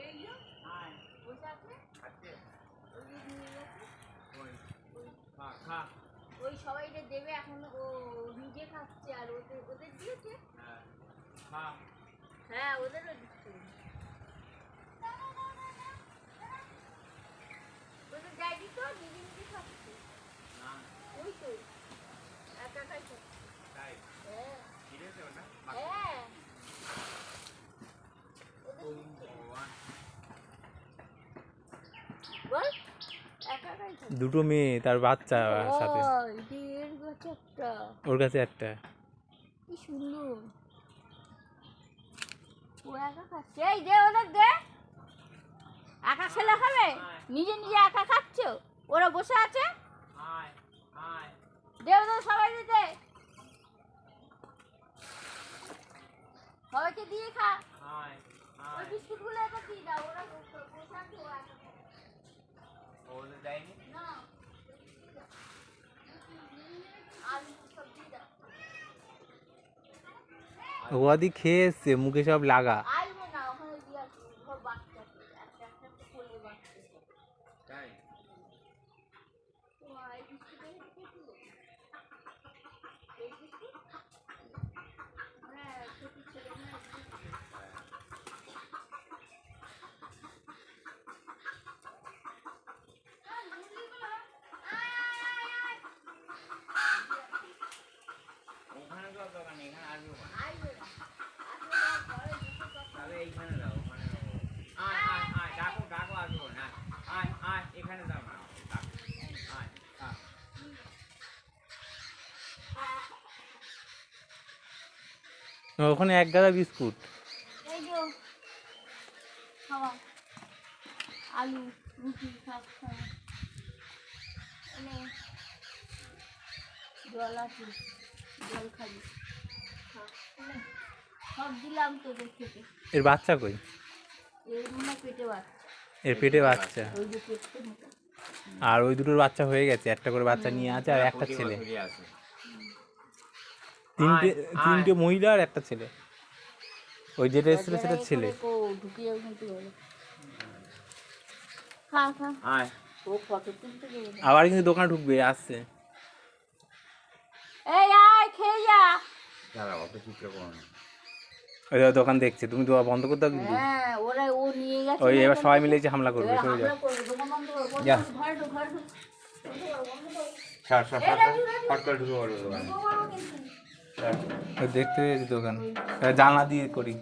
এই যে বসে আছে ওই সবাই এটা দেবে এখন ও নিজে খাচ্ছে আর ওদের ওদের দিয়েছে? হ্যাঁ ওদেরও দিচ্ছে ওদের ড্যাডি তো নিজে নিজে খাচ্ছে ওই তো একা একাই খাচ্ছে হ্যাঁ হ্যাঁ ওদের দিচ্ছে। বল একা একাই খাচ্ছে দুটো মেয়ে তার বাচ্চা সাথে। ওর কাছে একটা। কি সুন্দর। ও একা খাচ্ছে। এই দে ওদের দে। একা খেলে হবে? নিজে নিজে একা খাচ্ছ? ওরা বসে আছে? দে ওদের সবাই দে। সবাইকে দিয়ে খা। ওই বিস্কুটগুলো এবার দিয়ে দাও ওরা বসে বসে আছে ও একা খাচ্ছে। না আলু সব দিয়ে দাও ওয়াদি খেয়ে এসছে মুখে সব লাগা। দিয়ে দুটো কথা ওখানে এক গাদা বিস্কুট। এই যে, খাওয়া। আলু, রুটি সব খাওয়া এনে জল আছে, জল খাবি। এনে। সব দিলাম তোদের খেতে এর বাচ্চা কই? এর মনে পেটে বাচ্চা। এর পেটে আর ওই দুটোর বাচ্চা হয়ে গেছে একটা করে বাচ্চা নিয়ে আছে আর একটা ছেলে। তিনটে তিনটে মহিলা আর একটা ছেলে। ওই যেটা এসেছিল সেটা ছেলে। আবার কিন্তু দোকানে ঢুকবে আসছে। এই আয় খেয়ে যা। ওই দেখো দোকান দেখছে তুমি দোয়া বন্ধ করতে দাও কিন্তু। হ্যাঁ ওরা ও নিয়ে গেছে ওই এবার সবাই মিলে যে হামলা করবে চলে সরে যাও। করো, যা। করো, করো, করো। দেখতে পেয়েছি দোকান। জানলা দিয়ে করি।